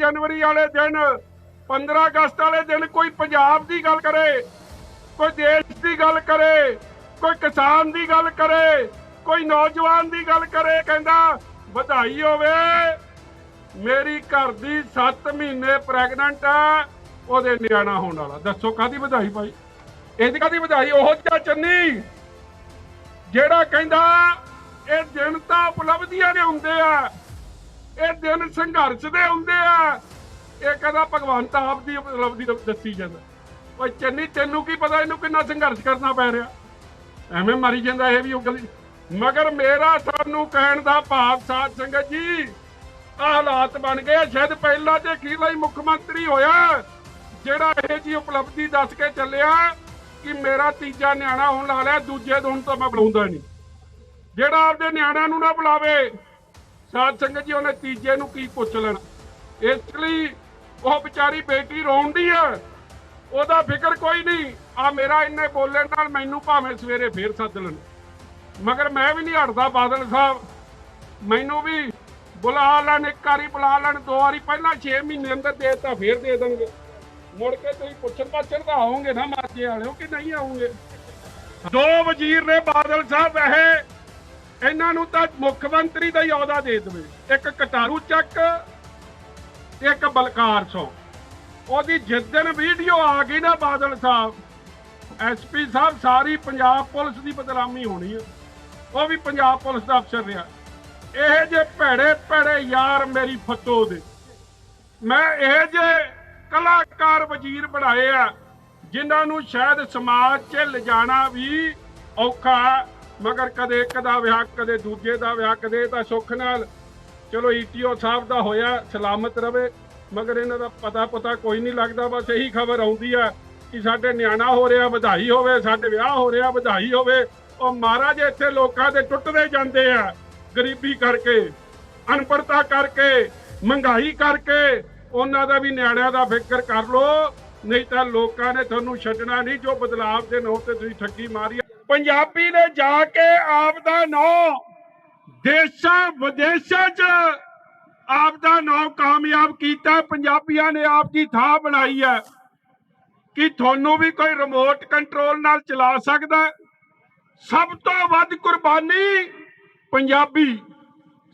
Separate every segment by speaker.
Speaker 1: ਜਨਵਰੀ ਵਾਲੇ ਦਿਨ 15 ਅਗਸਤ ਵਾਲੇ ਦਿਨ ਕੋਈ ਪੰਜਾਬ ਦੀ ਗੱਲ ਕਰੇ, ਕੋਈ ਦੇਸ਼ ਦੀ ਗੱਲ ਕਰੇ, ਕੋਈ ਕਿਸਾਨ ਦੀ ਗੱਲ ਕਰੇ, ਕੋਈ ਨੌਜਵਾਨ ਦੀ ਗੱਲ ਕਰੇ, ਕਹਿੰਦਾ ਵਧਾਈ ਹੋਵੇ। ਮੇਰੀ ਘਰ ਦੀ 7 ਮਹੀਨੇ ਪ੍ਰੈਗਨੈਂਟ ਆ, ਉਹਦੇ ਨਿਆਣਾ ਹੋਣ ਵਾਲਾ। ਦੱਸੋ ਕਾਦੀ ਵਧਾਈ ਭਾਈ? ਇਹਦੀ ਕਾਦੀ ਵਧਾਈ? ਉਹ ਜਿਹਾ ਚੰਨੀ। ਜਿਹੜਾ ਕਹਿੰਦਾ, ਇਹ ਦਿਨ ਤਾਂ ਉਪਲਬਧੀਆਂ ਦੇ ਹੁੰਦੇ ਆ। ਇਹ ਦਿਨ ਸੰਘਰਸ਼ ਦੇ ਹੁੰਦੇ ਆ। ਇਹ ਕਹਿੰਦਾ ਭਗਵੰਤ ਆਪ ਦੀ ਉਪਲਬਧੀ ਦੱਸੀ ਜਾਂਦਾ। ਓਏ ਚੰਨੀ, ਤੈਨੂੰ ਕੀ ਪਤਾ ਇਹਨੂੰ ਕਿੰਨਾ ਸੰਘਰਸ਼ ਕਰਨਾ ਪੈ ਰਿਹਾ? ਐਵੇਂ ਮਰੀ ਜਾਂਦਾ ਇਹ ਵੀ ਉਗਲੀ ਮਗਰ ਮੇਰਾ ਤੁਹਾਨੂੰ ਕਹਿਣ ਦਾ ਭਾਵ ਸਾਧ ਸੰਗਤ ਜੀ, ਆਹ ਹਾਲਾਤ ਬਣ ਗਏ ਸ਼ਾਇਦ ਪਹਿਲਾਂ ਤੇ ਅਖੀਰਲਾ ਹੀ ਮੁੱਖ ਮੰਤਰੀ ਹੋਇਆ, ਜਿਹੜਾ ਇਹ ਜੀ ਉਪਲਬਧੀ ਦੱਸ ਕੇ ਚੱਲਿਆ ਕਿ ਮੇਰਾ ਤੀਜਾ ਨਿਆਣਾ ਹੁਣ ਲਾ ਲਿਆ, ਦੂਜੇ ਦਿਨ ਤਾਂ ਮੈਂ ਬੁਲਾਉਂਦਾ ਨਹੀਂ। ਜਿਹੜਾ ਆਪਦੇ ਨਿਆਣਿਆਂ ਨੂੰ ਨਾ ਬੁਲਾਵੇ ਸਾਧ ਸੰਗਤ ਜੀ, ਉਹਨੇ ਤੀਜੇ ਨੂੰ ਕੀ ਪੁੱਛ ਲੈਣਾ? ਇਸ ਲਈ ਉਹ ਵਿਚਾਰੀ ਬੇਟੀ ਰੋਂਦੀ ਹੈ ਉਹਦਾ ਫਿਕਰ ਕੋਈ ਨਹੀਂ। ਆ ਮੇਰਾ ਇੰਨੇ ਬੋਲਣ ਨਾਲ ਮੈਨੂੰ ਭਾਵੇਂ ਸਵੇਰੇ ਫੇਰ ਸੱਦ ਲੈਣ। ਮਗਰ ਮੈਂ ਵੀ ਨਹੀਂ ਹਟਦਾ ਬਾਦਲ ਸਾਹਿਬ। ਮੈਨੂੰ ਵੀ ਬੁਲਾ ਲੈਣ, ਇੱਕ ਵਾਰੀ ਬੁਲਾ ਲੈਣ, ਦੋ ਵਾਰੀ ਪਹਿਲਾਂ 6 ਮਹੀਨੇ ਅੰਦਰ ਦੇ ਤਾਂ ਫੇਰ ਦੇ ਦੇਣਗੇ। ਮੁੜ ਕੇ ਤੁਸੀਂ ਪੁੱਛਣ ਪਾਛਣ ਤਾਂ ਆਉਂਗੇ ਨਾ ਮਾਝੇ ਵਾਲਿਓ ਕਿ ਨਹੀਂ ਆਉਂਗੇ? ਦੋ ਵਜ਼ੀਰ ਨੇ ਬਾਦਲ ਸਾਹਿਬ ਇਹ ਇਹਨਾਂ ਨੂੰ ਤਾਂ ਮੁੱਖ ਮੰਤਰੀ ਦਾ ਹੀ ਅਹੁਦਾ ਦੇ ਦੇਵੇ। ਇੱਕ ਕਟਾਰੂ ਚੱਕ ਇੱਕ ਬਲਕਾਰ ਸੋ। ਉਹਦੀ ਜਿਸ ਵੀਡੀਓ ਆ ਗਈ ਨਾ ਬਾਦਲ ਸਾਹਿਬ ਐਸਪੀ ਸਾਹਿਬ ਸਾਰੀ ਪੰਜਾਬ ਪੁਲਿਸ ਦੀ ਬਦਨਾਮੀ ਹੋਣੀ ਹੈ ਉਹ ਵੀ ਪੰਜਾਬ ਪੁਲਿਸ ਦਾ ਅਫਸਰ ਰਿਹਾ। ਇਹ ਜੇ ਭੈੜੇ ਭੈੜੇ ਯਾਰ ਮੇਰੀ ਫਤੋ ਦੇ। ਮੈਂ ਇਹ ਜੇ ਕਲਾਕਾਰ ਵਜ਼ੀਰ ਬਣਾਏ ਆ, ਜਿਨ੍ਹਾਂ ਨੂੰ ਸ਼ਾਇਦ ਸਮਾਜ 'ਚ ਲਿਜਾਣਾ ਵੀ ਔਖਾ ਮਗਰ ਕਦੇ ਇੱਕ ਦਾ ਵਿਆਹ, ਕਦੇ ਦੂਜੇ ਦਾ ਵਿਆਹ, ਕਦੇ ਤਾਂ ਸੁੱਖ ਨਾਲ। ਚਲੋ ਈਟੀਓ ਸਾਹਿਬ ਦਾ ਹੋਇਆ, ਸਲਾਮਤ ਰਵੇ, ਮਗਰ ਇਹਨਾਂ ਦਾ ਪਤਾ ਪਤਾ ਕੋਈ ਨਹੀਂ ਲੱਗਦਾ, ਬਸ ਇਹੀ ਖਬਰ ਆਉਂਦੀ ਆ ਕਿ ਸਾਡੇ ਨਿਆਣਾ ਹੋ ਰਿਹਾ, ਵਧਾਈ ਹੋਵੇ, ਸਾਡੇ ਵਿਆਹ ਹੋ ਰਿਹਾ, ਵਧਾਈ ਹੋਵੇ। ਉਹ ਮਹਾਰਾਜ ਇੱਥੇ ਲੋਕਾਂ ਦੇ ਟੁੱਟਦੇ ਜਾਂਦੇ ਆ, ਗਰੀਬੀ ਕਰਕੇ ਅਨਪੜਤਾ ਕਰਕੇ, ਮਹਿੰਗਾਈ ਕਰਕੇ। ਉਹਨਾਂ ਦਾ ਵੀ ਨਿਆਣਿਆਂ ਦਾ ਫਿਕਰ ਕਰ ਲੋ ਨਹੀਂ ਤਾਂ ਲੋਕਾਂ ਨੇ ਤੁਹਾਨੂੰ ਛੱਡਣਾ ਨਹੀਂ, ਜੋ ਬਦਲਾਵ ਦੇ ਨਾਂ ਤੇ ਤੁਸੀਂ ਠੱਗੀ ਮਾਰੀ ਪੰਜਾਬੀ ਨੇ ਜਾ ਕੇ ਆਪ ਦਾ ਨਾਂ ਦੇਸ਼ਾਂ ਵਿਦੇਸ਼ਾਂ 'ਚ ਆਪ ਦਾ ਨਾਂ ਕਾਮਯਾਬ ਕੀਤਾ। ਪੰਜਾਬੀਆਂ ਨੇ ਆਪ ਦੀ ਥਾਂ ਬਣਾਈ ਹੈ ਕਿ ਤੁਹਾਨੂੰ ਵੀ ਕੋਈ ਰਿਮੋਟ ਕੰਟਰੋਲ ਨਾਲ ਚਲਾ ਸਕਦਾ ਸਭ ਤੋਂ ਵੱਧ ਕੁਰਬਾਨੀ ਪੰਜਾਬੀ,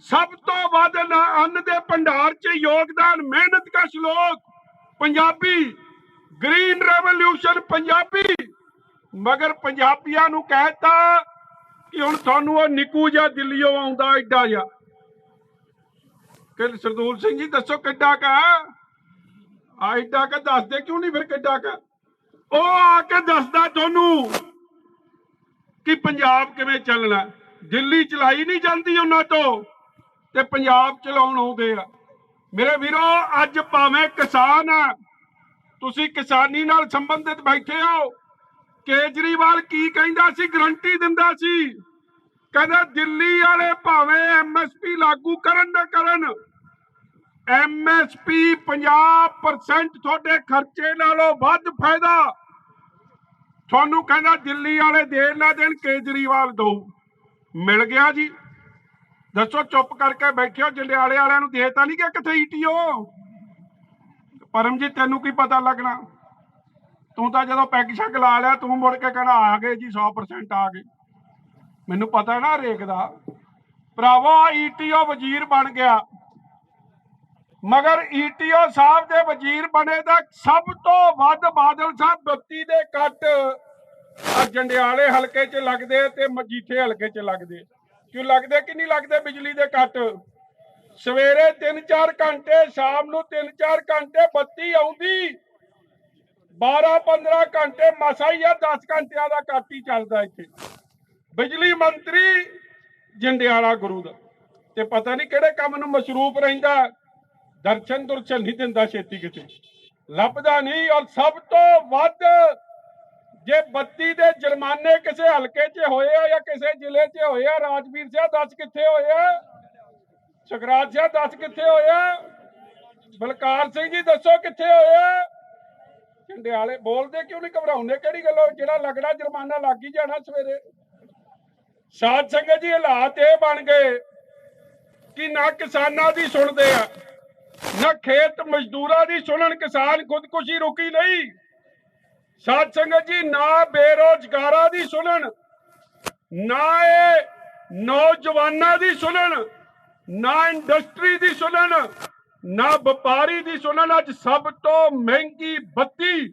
Speaker 1: ਸਭ ਤੋਂ ਵੱਧ ਅੰਨ ਦੇ ਭੰਡਾਰ 'ਚ ਯੋਗਦਾਨ, ਮਿਹਨਤ ਕਸ਼ ਲੋਕ ਪੰਜਾਬੀ ਗ੍ਰੀਨ ਰੈਵੋਲੂਸ਼ਨ ਪੰਜਾਬੀ। ਮਗਰ ਪੰਜਾਬੀਆਂ ਨੂੰ ਕਹਿਤਾ ਕਿ ਹੁਣ ਤੁਹਾਨੂੰ ਉਹ ਨਿੱਕੂ ਜਿਹਾ ਦਿੱਲੀੋਂ ਆਉਂਦਾ ਐਡਾ ਜਿਹਾ। ਕਿ ਸਰਦੂਲ ਸਿੰਘ ਜੀ ਦੱਸੋ ਕਿੱਡਾ ਕਾ ਆ ਐਡਾ ਕਾ ਦੱਸਦੇ ਕਿਉਂ ਨਹੀਂ ਫਿਰ ਕਿੱਡਾ ਕਾ? ਉਹ ਆ ਕੇ ਦੱਸਦਾ ਤੁਹਾਨੂੰ ਕਿ ਪੰਜਾਬ ਕਿਵੇਂ ਚੱਲਣਾ ਦਿੱਲੀ ਚਲਾਈ ਨਹੀਂ ਜਾਂਦੀ ਉਹਨਾਂ ਤੋਂ ਤੇ ਪੰਜਾਬ ਚਲਾਉਣ ਆਉਂਦੇ ਆ। ਮੇਰੇ ਵੀਰੋ, ਅੱਜ ਭਾਵੇਂ ਕਿਸਾਨ ਆ ਤੁਸੀਂ ਕਿਸਾਨੀ ਨਾਲ ਸੰਬੰਧਿਤ ਬੈਠੇ ਹੋ। ਕੇਜਰੀਵਾਲ ਕੀ ਕਹਿੰਦਾ ਸੀ? ਗਰੰਟੀ ਦਿੰਦਾ ਸੀ। ਕਹਿੰਦਾ ਦਿੱਲੀ ਵਾਲੇ ਭਾਵੇਂ ਐਮਐਸਪੀ ਲਾਗੂ ਕਰਨ ਨਾ ਕਰਨ ਐਮਐਸਪੀ 50% ਤੁਹਾਡੇ ਖਰਚੇ ਨਾਲੋਂ ਵੱਧ ਫਾਇਦਾ। ਤੁਹਾਨੂੰ ਕਹਿੰਦਾ ਦਿੱਲੀ ਵਾਲੇ ਦੇਣ ਨਾ ਦੇਣ ਕੇਜਰੀਵਾਲ ਦੋ। ਮਿਲ ਗਿਆ ਜੀ। ਦੱਸੋ ਚੁੱਪ ਕਰਕੇ ਬੈਠਿਓ, ਜੰਡਿਆਲੇ ਵਾਲਿਆਂ ਨੂੰ ਦੇਤਾ ਨਹੀਂ ਕਿ ਕਿੱਥੇ ਈਟੀਓ ਪਰਮਜੀਤ, ਤੈਨੂੰ ਕੀ ਪਤਾ ਲੱਗਣਾ? ਤੂੰ ਤਾਂ ਜਦੋਂ ਪੈਗ ਸ਼ੱਕ ਲਾ ਲਿਆ, ਤੂੰ ਮੁੜ ਕੇ ਕਹਿਣਾ ਆ ਗਏ ਜੀ 100% ਆ ਗਏ। ਮੈਨੂੰ ਪਤਾ ਨਾ ਰੇਕ ਦਾ। ਭਰਾਵੋ ਈਟੀਓ ਵਜ਼ੀਰ ਬਣ ਗਿਆ। ਮਗਰ ਈਟੀਓ ਸਾਹਿਬ ਦੇ ਵਜ਼ੀਰ ਬਣੇ ਦਾ ਸਭ ਤੋਂ ਵੱਧ ਬਾਦਲ ਸਾਹਿਬ ਬੱਤੀ ਦੇ ਕੱਟ। ਜੰਡਿਆਲੇ ਹਲਕੇ 'ਚ ਲੱਗਦੇ ਤੇ ਮਜੀਠੇ ਹਲਕੇ 'ਚ ਲੱਗਦੇ। ਕਿਉਂ ਲੱਗਦੇ ਕਿ ਨਹੀਂ ਲੱਗਦੇ ਬਿਜਲੀ ਦੇ ਕੱਟ? ਸਵੇਰੇ 3-4 ਘੰਟੇ, ਸ਼ਾਮ ਨੂੰ 3-4 ਘੰਟੇ ਬੱਤੀ ਆਉਂਦੀ। 12-15 ਘੰਟੇ ਮਸਾ ਹੀ ਆ 10 ਘੰਟਿਆਂ ਦਾ ਕੱਟ ਹੀ ਚੱਲਦਾ ਇੱਥੇ। ਬਿਜਲੀ ਮੰਤਰੀ ਜੰਡਿਆਲਾ ਗੁਰੂ ਦਾ। ਤੇ ਪਤਾ ਨਹੀਂ ਕਿਹੜੇ ਕੰਮ ਨੂੰ ਮਸ਼ਰੂਫ ਰਹਿੰਦਾ, ਦਰਸ਼ਨ ਦੁਰਸ਼ਨ ਨਹੀਂ ਦਿੰਦਾ ਛੇਤੀ ਕਿਤੇ। ਲੱਭਦਾ ਨਹੀਂ ਔਰ ਸਭ ਤੋਂ ਵੱਧ ਜੇ ਬੱਤੀ ਦੇ ਜੁਰਮਾਨੇ ਕਿਸੇ ਹਲਕੇ 'ਚ ਹੋਏ ਆ ਜਾਂ ਕਿਸੇ ਜ਼ਿਲ੍ਹੇ 'ਚ ਹੋਏ ਆ, ਰਾਜਵੀਰ ਸਿੰਘ ਦੱਸ ਕਿੱਥੇ ਹੋਏ ਆ? ਸੁਖਰਾਜ ਸਿੰਘ ਦੱਸ ਕਿੱਥੇ ਹੋਏ ਆ? ਬਲਕਾਰ ਸਿੰਘ ਜੀ ਦੱਸੋ ਕਿੱਥੇ ਹੋਏ ਆ? ਝੰਡਿਆਲੇ ਬੋਲਦੇ ਕਿਉਂ ਨਹੀਂ, ਘਬਰਾਉਂਦੇ ਕਿਹੜੀ ਗੱਲੋਂ? ਜਿਹੜਾ ਲੱਗਣਾ ਜੁਰਮਾਨਾ ਲੱਗ ਹੀ ਜਾਣਾ ਸਵੇਰੇ। ਸਾਧ ਸੰਗਤ ਜੀ, ਹਾਲਾਤ ਇਹ ਬਣ ਗਏ ਕਿ ਨਾ ਕਿਸਾਨਾਂ ਦੀ ਸੁਣਦੇ ਆ, ਨਾ ਖੇਤ ਮਜ਼ਦੂਰਾਂ ਦੀ ਸੁਣਨ, ਕਿਸਾਨ ਖੁਦਕੁਸ਼ੀ ਰੁਕੀ ਨਹੀਂ। ਸਾਧ ਸੰਗਤ ਜੀ, ਨਾ ਬੇਰੋਜ਼ਗਾਰਾਂ ਦੀ ਸੁਣਨ, ਨਾ ਇਹ ਨੌਜਵਾਨਾਂ ਦੀ ਸੁਣਨ, ਨਾ ਇੰਡਸਟਰੀ ਦੀ ਸੁਣਨ ਨਾ ਵਪਾਰੀ ਦੀ ਸੁਣਨ, ਅੱਜ ਸਭ ਤੋਂ ਮਹਿੰਗੀ ਬੱਤੀ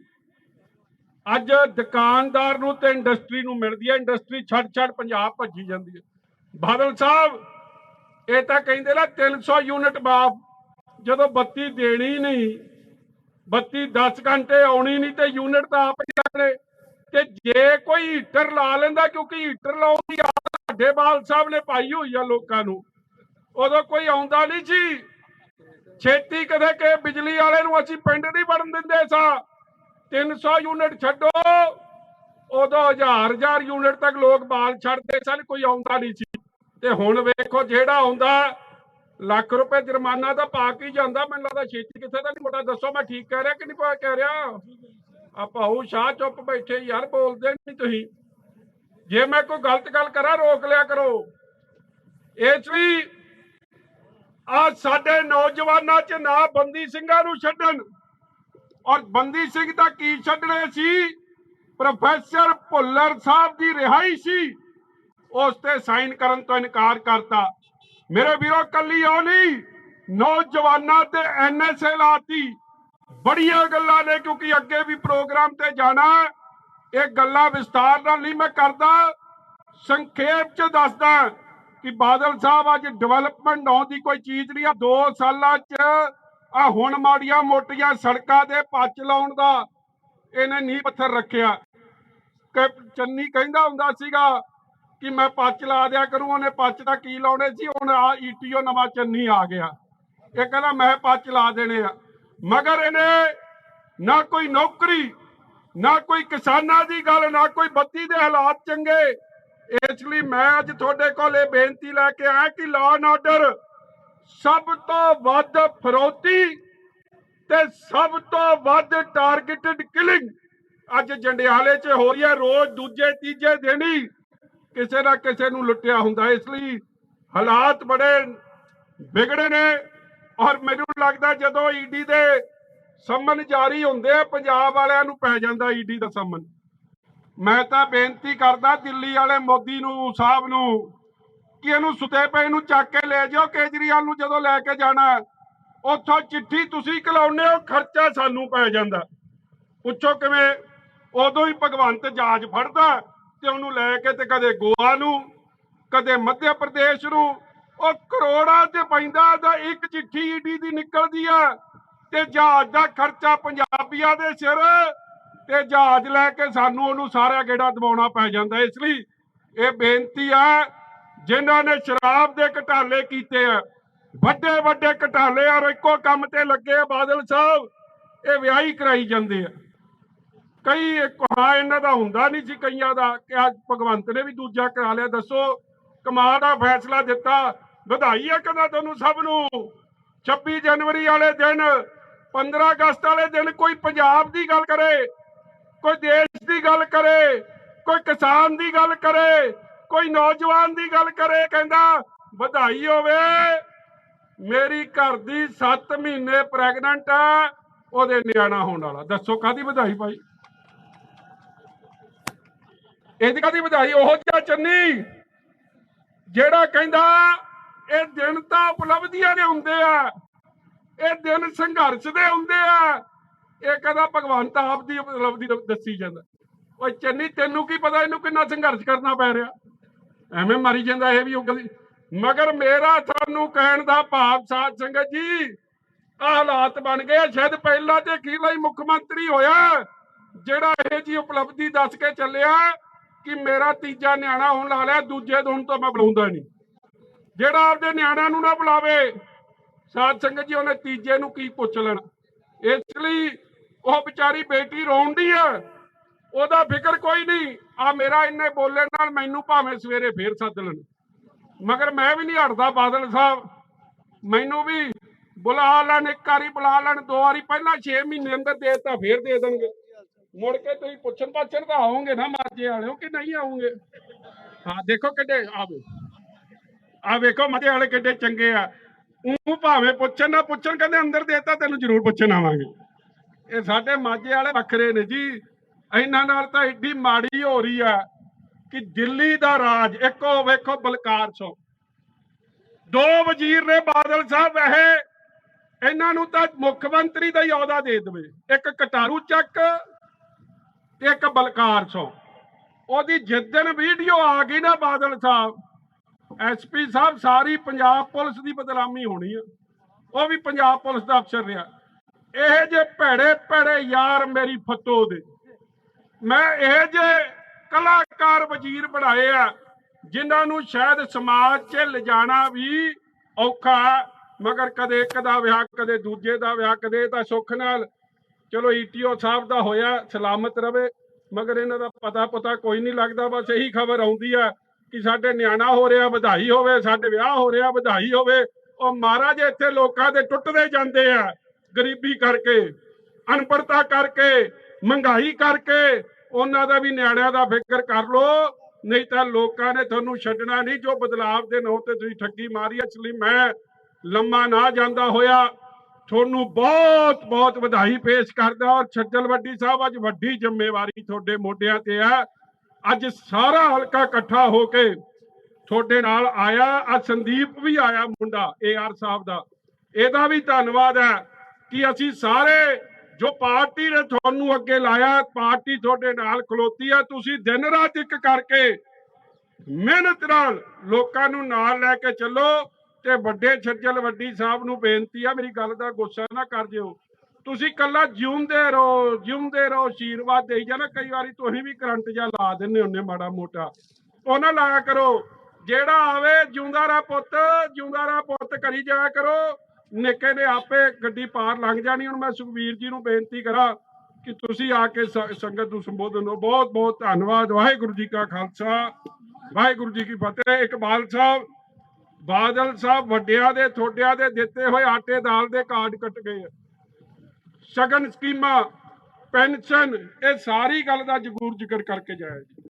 Speaker 1: ਅੱਜ ਦੁਕਾਨਦਾਰ ਨੂੰ ਤੇ ਇੰਡਸਟਰੀ ਨੂੰ ਮਿਲਦੀ ਹੈ। ਇੰਡਸਟਰੀ ਛੱਡ ਛੱਡ ਪੰਜਾਬ ਭੱਜੀ ਜਾਂਦੀ ਹੈ। ਬਾਦਲ ਸਾਹਿਬ, ਇਹ ਤਾਂ ਕਹਿੰਦੇ ਨਾ 300 ਯੂਨਿਟ ਮਾਫ, ਜਦੋਂ ਬੱਤੀ ਦੇਣੀ ਨਹੀਂ, ਬੱਤੀ 10 ਘੰਟੇ ਆਉਣੀ ਨਹੀਂ ਤੇ ਯੂਨਿਟ ਤਾਂ ਆਪ ਹੀ ਲੱਗਣੇ ਤੇ ਜੇ ਕੋਈ ਹੀਟਰ ਲਾ ਲੈਂਦਾ, ਕਿਉਂਕਿ ਹੀਟਰ ਲਾਉਣ ਦੀ ਆਦਤ ਸਾਡੇ ਬਾਲ ਸਾਹਿਬ ਨੇ ਪਾਈ ਹੋਈ ਆ ਲੋਕਾਂ ਨੂੰ, ਉਦੋਂ ਕੋਈ ਆਉਂਦਾ ਨਹੀਂ ਸੀ। ਛੇਤੀ ਕਦੇ ਕਿ ਬਿਜਲੀ ਵਾਲੇ ਨੂੰ ਅਸੀਂ ਪਿੰਡ ਨਹੀਂ ਵੜਨ ਦਿੰਦੇ ਸਾਂ। 300 ਯੂਨਿਟ ਛੱਡੋ। ਉਦੋਂ ਹਜ਼ਾਰ ਹਜ਼ਾਰ ਯੂਨਿਟ ਤੱਕ ਲੋਕ ਬਾਲ ਛੱਡਦੇ ਸਨ, ਕੋਈ ਆਉਂਦਾ ਨਹੀਂ ਸੀ। ਤੇ ਹੁਣ ਵੇਖੋ ਜਿਹੜਾ ਆਉਂਦਾ, ਲੱਖ ਰੁਪਏ ਜੁਰਮਾਨਾ ਤਾਂ ਪਾ ਕੇ ਜਾਂਦਾ। ਮੈਨੂੰ ਲੱਗਦਾ ਛੇਤੀ ਕਿੱਥੇ ਦਾ ਨਹੀਂ ਮੋਟਾ ਦੱਸੋ ਮੈਂ ਠੀਕ ਕਹਿ ਰਿਹਾ ਕਿ ਨਹੀਂ ਪਾ ਕਹਿ ਰਿਹਾ? ਆ ਭਾਊ ਸ਼ਾਹ ਚੁੱਪ ਬੈਠੇ ਯਾਰ ਬੋਲਦੇ ਨਹੀਂ ਤੁਸੀਂ। ਜੇ ਮੈਂ ਕੋਈ ਗਲਤ ਗੱਲ ਕਰਾਂ, ਰੋਕ ਲਿਆ ਕਰੋ। ਇਸ ਲਈ ਆ ਸਾਡੇ ਨੌਜਵਾਨਾਂ 'ਚ ਨਾ ਬੰਦੀ ਸਿੰਘਾਂ ਨੂੰ ਛੱਡਣ। ਔਰ ਬੰਦੀ ਸਿੰਘ ਤਾਂ ਕੀ ਛੱਡਣੇ ਸੀ? ਪ੍ਰੋਫੈਸਰ ਭੁੱਲਰ ਸਾਹਿਬ ਦੀ ਰਿਹਾਈ ਸੀ। ਉਸ ਤੇ ਸਾਈਨ ਕਰਨ ਤੋਂ ਇਨਕਾਰ ਕਰਤਾ। ਮੇਰੇ ਵੀਰੋ, ਕੱਲੀ ਉਹ ਨਹੀਂ, ਨੌਜਵਾਨਾਂ ਤੇ ਐਨਐਸਏ ਲਾਤੀ ਬੜੀਆਂ ਗੱਲਾਂ ਨੇ, ਕਿਉਂਕਿ ਅੱਗੇ ਵੀ ਪ੍ਰੋਗਰਾਮ ਤੇ ਜਾਣਾ ਇਹ ਗੱਲਾਂ ਵਿਸਤਾਰ ਨਾਲ ਨਹੀਂ ਮੈਂ ਕਰਦਾ। ਸੰਖੇਪ ਚ ਦੱਸਦਾ। ਕਿ ਬਾਦਲ ਸਾਹਿਬ ਅੱਜ ਡਿਵੈਲਪਮੈਂਟ ਹੋਣ ਦੀ ਕੋਈ ਚੀਜ਼ ਨਹੀਂ ਆ। 2 ਸਾਲਾਂ ਚ ਆ ਹੁਣ ਮਾੜੀਆਂ ਮੋਟੀਆਂ ਸੜਕਾਂ ਦੇ ਪੱਚ ਲਾਉਣ ਦਾ ਇਹਨੇ ਨੀਂਹ ਪੱਥਰ ਰੱਖਿਆ। ਕਿ ਚੰਨੀ ਕਹਿੰਦਾ ਹੁੰਦਾ ਸੀਗਾ ਕਿ ਮੈਂ ਪੱਚ ਲਾ ਦਿਆ ਕਰੂੰ, ਉਹਨੇ ਪੱਚ ਤਾਂ ਕੀ ਲਾਉਣੇ ਸੀ? ਹੁਣ ਆ ਈਟੀਓ ਨਵਾਂ ਚੰਨੀ ਆ ਗਿਆ। ਇਹ ਕਹਿੰਦਾ ਮੈਂ ਪੱਚ ਲਾ ਦੇਣੇ ਆ। ਮਗਰ ਇਹਨੇ ਨਾ ਕੋਈ ਨੌਕਰੀ, ਨਾ ਕੋਈ ਕਿਸਾਨਾਂ ਦੀ ਗੱਲ, ਨਾ ਕੋਈ ਬੱਤੀ ਦੇ ਹਾਲਾਤ ਚੰਗੇ। ਇਸ ਲਈ ਮੈਂ ਅੱਜ ਤੁਹਾਡੇ ਕੋਲ ਇਹ ਬੇਨਤੀ ਲੈ ਕੇ ਆਇਆ ਕਿ ਲਾਅ ਐਂਡ ਆਰਡਰ ਸਭ ਤੋਂ ਵੱਧ ਫਰੋਤੀ ਤੇ ਸਭ ਤੋਂ ਵੱਧ ਟਾਰਗੇਟਡ ਕਿਲਿੰਗ ਅੱਜ ਜੰਡਿਆਲੇ 'ਚ ਹੋ ਰਹੀ ਹੈ, ਰੋਜ਼ ਦੂਜੇ, ਤੀਜੇ ਦਿਨ ਹੀ ਕਿਸੇ ਨਾ ਕਿਸੇ ਨੂੰ ਲੁੱਟਿਆ ਹੁੰਦਾ। ਇਸ ਲਈ ਹਾਲਾਤ ਬੜੇ ਵਿਗੜੇ ਨੇ ਔਰ ਮੈਨੂੰ ਲੱਗਦਾ ਜਦੋਂ ਈਡੀ ਦੇ ਸੰਮਨ ਜਾਰੀ ਹੁੰਦੇ ਆ, ਪੰਜਾਬ ਵਾਲਿਆਂ ਨੂੰ ਪੈ ਜਾਂਦਾ ਈਡੀ ਦਾ ਸੰਮਨ। ਮੈਂ ਤਾਂ ਬੇਨਤੀ ਕਰਦਾ ਦਿੱਲੀ ਵਾਲੇ ਮੋਦੀ ਨੂੰ, ਸਾਹਿਬ ਨੂੰ, ਕਿ ਇਹਨੂੰ ਸੁਤੇ ਪਏ ਨੂੰ ਚੱਕ ਕੇ ਲੈ ਜਾਓ, ਕੇਜਰੀਵਾਲ ਨੂੰ ਜਦੋਂ ਲੈ ਕੇ ਜਾਣਾ ਉੱਥੋਂ ਚਿੱਠੀ ਤੁਸੀਂ ਕਲਾਉਨੇ ਹੋ, ਖਰਚਾ ਸਾਨੂੰ ਪੈ ਜਾਂਦਾ। ਪੁੱਛੋ ਕਿਵੇਂ, ਉਦੋਂ ਹੀ ਭਗਵੰਤ ਜਾਜ ਫੜਦਾ ਤੇ ਉਹਨੂੰ ਲੈ ਕੇ ਤੇ ਕਦੇ ਗੋਆ ਨੂੰ, ਕਦੇ ਮੱਧ ਪ੍ਰਦੇਸ਼ ਨੂੰ, ਉਹ ਕਰੋੜਾਂ ਤੇ ਪੈਂਦਾ ਦਾ ਇੱਕ ਚਿੱਠੀ ਈਡੀ ਦੀ ਨਿਕਲਦੀ ਆ ਤੇ ਜਹਾਜ਼ ਦਾ ਖਰਚਾ ਪੰਜਾਬੀਆਂ ਦੇ ਸਿਰ ਤੇ ਜਹਾਜ਼ ਲੈ ਕੇ ਸਾਨੂੰ ਉਹਨੂੰ ਸਾਰਾ ਗੇੜਾ ਦਬਾਉਣਾ ਪੈ ਜਾਂਦਾ। ਇਸ ਲਈ ਇਹ ਬੇਨਤੀ ਆ, ਜਿਨ੍ਹਾਂ ਨੇ ਸ਼ਰਾਬ ਦੇ ਘਟਾਲੇ ਕੀਤੇ ਆ ਵੱਡੇ ਵੱਡੇ ਘਟਾਲੇ ਔਰ ਇੱਕੋ ਕੰਮ ਤੇ ਲੱਗੇ ਆ ਬਾਦਲ ਸਾਹਿਬ, ਇਹ ਵਿਆਹੀ ਕਰਾਈ ਜਾਂਦੇ ਆ। ਕਈ ਇੱਕ ਇਹਨਾਂ ਦਾ ਹੁੰਦਾ ਨਹੀਂ ਸੀ ਕਈਆਂ ਦਾ, ਕਿ ਅੱਜ ਭਗਵੰਤ ਨੇ ਵੀ ਦੂਜਾ ਕਰਾ ਲਿਆ। ਦੱਸੋ, ਕਮਾਲ ਦਾ ਫੈਸਲਾ ਦਿੱਤਾ। ਵਧਾਈ ਆ ਕਹਿੰਦਾ ਤੁਹਾਨੂੰ ਸਭ ਨੂੰ। 26 ਜਨਵਰੀ ਵਾਲੇ ਦਿਨ 15 ਅਗਸਤ ਵਾਲੇ ਦਿਨ ਕੋਈ ਪੰਜਾਬ ਦੀ ਗੱਲ ਕਰੇ। ਕੋਈ ਦੇਸ਼ ਦੀ ਗੱਲ ਕਰੇ, ਕੋਈ ਕਿਸਾਨ ਦੀ ਗੱਲ ਕਰੇ, ਕੋਈ ਨੌਜਵਾਨ ਦੀ ਗੱਲ ਕਰੇ, ਕਹਿੰਦਾ ਵਧਾਈ ਹੋਵੇ। ਮੇਰੀ ਘਰ ਦੀ 7 ਮਹੀਨੇ ਪ੍ਰੈਗਨੈਂਟ ਆ, ਉਹਦੇ ਨਿਆਣਾ ਹੋਣ ਵਾਲਾ। ਦੱਸੋ ਕਾਦੀ ਵਧਾਈ ਭਾਈ? ਇਹਦੀ ਕਾਦੀ ਵਧਾਈ? ਉਹ ਜਿਹਾ ਚੰਨੀ, ਜਿਹੜਾ ਕਹਿੰਦਾ ਇਹ ਦਿਨ ਤਾਂ ਉਪਲਬਧੀਆਂ ਦੇ ਹੁੰਦੇ ਆ, ਇਹ ਦਿਨ ਸੰਘਰਸ਼ ਦੇ ਹੁੰਦੇ ਆ ਇਹ ਕਹਿੰਦਾ ਭਗਵੰਤ ਆਪ ਦੀ ਉਪਲਬਧੀ ਦ- ਦੱਸੀ ਜਾਂਦਾ। ਓਏ ਚੰਨੀ, ਤੈਨੂੰ ਕੀ ਪਤਾ ਇਹਨੂੰ ਕਿੰਨਾ ਸੰਘਰਸ਼ ਕਰਨਾ ਪੈ ਰਿਹਾ? ਐਵੇਂ ਮਰੀ ਜਾਂਦਾ ਇਹ ਵੀ ਉਹ ਗੱਲ। ਮਗਰ ਮੇਰਾ ਤੁਹਾਨੂੰ ਕਹਿਣ ਦਾ ਭਾਵ ਸਾਧ ਸੰਗਤ ਜੀ, ਆਹ ਹਾਲਾਤ ਬਣ ਗਏ ਸ਼ਾਇਦ ਪਹਿਲਾ ਤੇ ਅਖੀਰਲਾ ਹੀ ਮੁੱਖ ਮੰਤਰੀ ਹੋਇਆ, ਜਿਹੜਾ ਇਹ ਜੀ ਉਪਲਬਧੀ ਦੱਸ ਕੇ ਚੱਲਿਆ ਕਿ ਮੇਰਾ ਤੀਜਾ ਨਿਆਣਾ ਹੋਣ ਲਾ ਲਿਆ, ਦੂਜੇ ਹੁਣ ਤਾਂ ਮੈਂ ਬੁਲਾਉਂਦਾ ਨਹੀਂ। ਜਿਹੜਾ ਆਪਦੇ ਨਿਆਣਿਆਂ ਨੂੰ ਨਾ ਬੁਲਾਵੇ, ਸਾਧ ਸੰਗਤ ਜੀ ਉਹਨੇ ਤੀਜੇ ਨੂੰ ਕੀ ਪੁੱਛ ਲੈਣਾ? ਇਸ ਲਈ ਉਹ ਵਿਚਾਰੀ ਬੇਟੀ ਰੋਂਦੀ ਆ। ਉਹਦਾ ਫਿਕਰ ਕੋਈ ਨਹੀਂ। ਆ ਮੇਰਾ ਇੰਨੇ ਬੋਲੇ ਨਾਲ ਮੈਨੂੰ ਭਾਵੇਂ ਸਵੇਰੇ ਫੇਰ ਸੱਦ ਲੈਣ। ਮਗਰ ਮੈਂ ਵੀ ਨਹੀਂ ਹਟਦਾ ਬਾਦਲ ਸਾਹਿਬ। ਮੈਨੂੰ ਵੀ ਬੁਲਾ ਲੈਣ, ਇੱਕ ਵਾਰੀ ਬੁਲਾ ਲੈਣ, ਦੋ ਵਾਰੀ ਪਹਿਲਾਂ 6 ਮਹੀਨੇ ਅੰਦਰ ਦੇ ਦਿੱਤਾ, ਫੇਰ ਦੇ ਦੇਣਗੇ। ਮੁੜ ਕੇ ਤੁਸੀਂ ਪੁੱਛਣ ਪਾਛਣ ਤਾਂ ਆਉਂਗੇ ਨਾ ਮਾਝੇ ਵਾਲਿਓ ਕਿ ਨਹੀਂ ਆਉਂਗੇ ਹਾਂ, ਦੇਖੋ ਕਿੱਡੇ ਆਵੇ ਆ ਵੇਖੋ ਮਾਝੇ ਵਾਲੇ ਕਿੱਡੇ ਚੰਗੇ ਆ। ਉਹ ਭਾਵੇਂ ਪੁੱਛਣ ਨਾ ਪੁੱਛਣ, ਕਹਿੰਦੇ ਅੰਦਰ ਦੇਤਾ, ਤੈਨੂੰ ਜ਼ਰੂਰ ਪੁੱਛਣ ਆਵਾਂਗੇ। ਇਹ ਸਾਡੇ ਮਾਝੇ ਵਾਲੇ ਵੱਖਰੇ ਨੇ ਜੀ। ਇਹਨਾਂ ਨਾਲ ਤਾਂ ਇੱਡੀ ਮਾੜੀ ਹੋ ਰਹੀ ਆ ਕਿ ਦਿੱਲੀ ਦਾ ਰਾਜ, ਇੱਕੋ ਵੇਖੋ ਬਲਕਾਰ ਸੋ। ਦੋ ਵਜ਼ੀਰ ਨੇ ਬਾਦਲ ਸਾਹਿਬ, ਇਹ ਇਹਨਾਂ ਨੂੰ ਤਾਂ ਮੁੱਖ ਮੰਤਰੀ ਦਾ ਹੀ ਅਹੁਦਾ ਦੇ ਦੇਵੇ। ਇੱਕ ਕਟਾਰੂ ਚੱਕ ਤੇ ਇੱਕ ਬਲਕਾਰ ਸੋ। ਉਹਦੀ ਜਿੱਦਣ ਵੀਡੀਓ ਆ ਗਈ ਨਾ ਬਾਦਲ ਸਾਹਿਬ ਐਸਪੀ ਸਾਹਿਬ, ਸਾਰੀ ਪੰਜਾਬ ਪੁਲਿਸ ਦੀ ਬਦਨਾਮੀ ਹੋਣੀ ਆ। ਉਹ ਵੀ ਪੰਜਾਬ ਪੁਲਿਸ ਦਾ ਅਫਸਰ ਰਿਹਾ। ਇਹ ਜੇ ਭੈੜੇ ਭੈੜੇ ਯਾਰ ਮੇਰੀ ਫਤੋ ਦੇ। ਮੈਂ ਇਹ ਜੇ ਕਲਾਕਾਰ ਵਜ਼ੀਰ ਬਣਾਏ ਆ, ਜਿਨ੍ਹਾਂ ਨੂੰ ਸ਼ਾਇਦ ਸਮਾਜ 'ਚ ਲਿਜਾਣਾ ਵੀ ਔਖਾ, ਮਗਰ ਕਦੇ ਇੱਕ ਦਾ ਵਿਆਹ, ਕਦੇ ਦੂਜੇ ਦਾ ਵਿਆਹ, ਕਦੇ ਤਾਂ ਸੁੱਖ ਨਾਲ। ਚਲੋ ਈਟੀਓ ਸਾਹਿਬ ਦਾ ਹੋਇਆ, ਸਲਾਮਤ ਰਵੇ, ਮਗਰ ਇਹਨਾਂ ਦਾ ਪਤਾ ਪਤਾ ਕੋਈ ਨਹੀਂ ਲੱਗਦਾ, ਬਸ ਇਹੀ ਖਬਰ ਆਉਂਦੀ ਆ ਕਿ ਸਾਡੇ ਨਿਆਣਾ ਹੋ ਰਿਹਾ, ਵਧਾਈ ਹੋਵੇ, ਸਾਡੇ ਵਿਆਹ ਹੋ ਰਿਹਾ, ਵਧਾਈ ਹੋਵੇ, ਉਹ ਮਹਾਰਾਜ ਇੱਥੇ ਲੋਕਾਂ ਦੇ ਟੁੱਟਦੇ ਜਾਂਦੇ ਆ। ਗਰੀਬੀ ਕਰਕੇ ਅਨਪੜਤਾ ਕਰਕੇ, ਮਹਿੰਗਾਈ ਕਰਕੇ ਉਹਨਾਂ ਦਾ ਵੀ ਨਿਆਣਿਆਂ ਦਾ ਫਿਕਰ ਕਰ ਲੋ ਨਹੀਂ ਤਾਂ ਲੋਕਾਂ ਨੇ ਤੁਹਾਨੂੰ ਛੱਡਣਾ ਨਹੀਂ, ਜੋ ਬਦਲਾਵ ਦੇ ਨਾਂ ਤੇ ਤੁਸੀਂ ਠੱਗੀ ਮਾਰੀ ਇਸ ਲਈ ਮੈਂ ਲੰਮਾ ਨਾ ਜਾਂਦਾ ਹੋਇਆ, ਤੁਹਾਨੂੰ ਬਹੁਤ ਬਹੁਤ ਵਧਾਈ ਪੇਸ਼ ਕਰਦਾ ਔਰ ਛੱਜਲ ਵੱਡੀ ਸਾਹਿਬ, ਅੱਜ ਵੱਡੀ ਜ਼ਿੰਮੇਵਾਰੀ ਤੁਹਾਡੇ ਮੋਢਿਆਂ ਤੇ ਆ। ਅੱਜ ਸਾਰਾ ਹਲਕਾ ਇਕੱਠਾ ਹੋ ਕੇ ਤੁਹਾਡੇ ਨਾਲ ਆਇਆ ਆ ਸੰਦੀਪ ਵੀ ਆਇਆ ਮੁੰਡਾ ਏਆਰ ਸਾਹਿਬ ਦਾ। ਇਹਦਾ ਵੀ ਧੰਨਵਾਦ ਹੈ। ਕਿ ਅਸੀਂ ਸਾਰੇ ਜੋ ਪਾਰਟੀ ਨੇ ਤੁਹਾਨੂੰ ਅੱਗੇ ਲਾਇਆ, ਪਾਰਟੀ ਤੁਹਾਡੇ ਨਾਲ ਖਲੋਤੀ ਆ, ਤੁਸੀਂ ਦਿਨ ਰਾਤ ਇੱਕ ਕਰਕੇ ਮਿਹਨਤ ਨਾਲ ਲੋਕਾਂ ਨੂੰ ਨਾਲ ਲੈ ਕੇ ਚੱਲੋ ਤੇ ਵੱਡੇ ਛੱਜਲ ਵੱਡੀ ਸਾਹਿਬ ਨੂੰ ਬੇਨਤੀ ਆ, ਮੇਰੀ ਗੱਲ ਦਾ ਗੁੱਸਾ ਨਾ ਕਰ ਜਿਓ। ਤੁਸੀਂ ਕੱਲਾ ਜਿਉਂਦੇ ਰਹੋ ਜਿਉਂਦੇ ਰਹੋ ਆਸ਼ੀਰਵਾਦ ਦੇਈ ਜਾਣਾ, ਕਈ ਵਾਰੀ ਤੁਸੀਂ ਵੀ ਕਰੰਟ ਜਾਂ ਲਾ ਦਿੰਦੇ ਹੁੰਦੇ ਮਾੜਾ ਮੋਟਾ। ਉਹ ਨਾ ਲਾਇਆ ਕਰੋ, ਜਿਹੜਾ ਆਵੇ ਜਿਉਂਦਾ ਰਾ ਪੁੱਤ, ਜਿਉਂਦਾ ਰਾ ਪੁੱਤ ਕਰੀ ਜਾਇਆ ਕਰੋ। ਨਿੱਕੇ ਨੇ ਆਪੇ ਗੱਡੀ ਪਾਰ ਲੰਘ ਜਾਣੀ, ਹੁਣ ਮੈਂ ਸੁਖਵੀਰ ਜੀ ਨੂੰ ਬੇਨਤੀ ਕਰਾਂ ਕਿ ਤੁਸੀਂ ਆ ਕੇ ਸੰਗਤ ਨੂੰ ਸੰਬੋਧਨ ਦਿਓ। ਬਹੁਤ ਬਹੁਤ ਧੰਨਵਾਦ। ਵਾਹਿਗੁਰੂ ਜੀ ਕਾ ਖਾਲਸਾ, ਵਾਹਿਗੁਰੂ ਜੀ ਕੀ ਫਤਿਹ। ਇਕਬਾਲ ਸਾਹਿਬ, ਬਾਦਲ ਸਾਹਿਬ ਵੱਡਿਆਂ ਦੇ ਥੋੜਿਆਂ ਦੇ ਦਿੱਤੇ ਹੋਏ ਆਟੇ ਦਾਲ ਦੇ ਕਾਰਡ ਕੱਟ ਗਏ ਸ਼ਗਨ ਸਕੀਮਾਂ, ਪੈਨਸ਼ਨ, ਇਹ ਸਾਰੀ ਗੱਲ ਦਾ ਜਗੂਰ ਜ਼ਿਕਰ ਕਰਕੇ ਜਾਇਆ ਜੀ।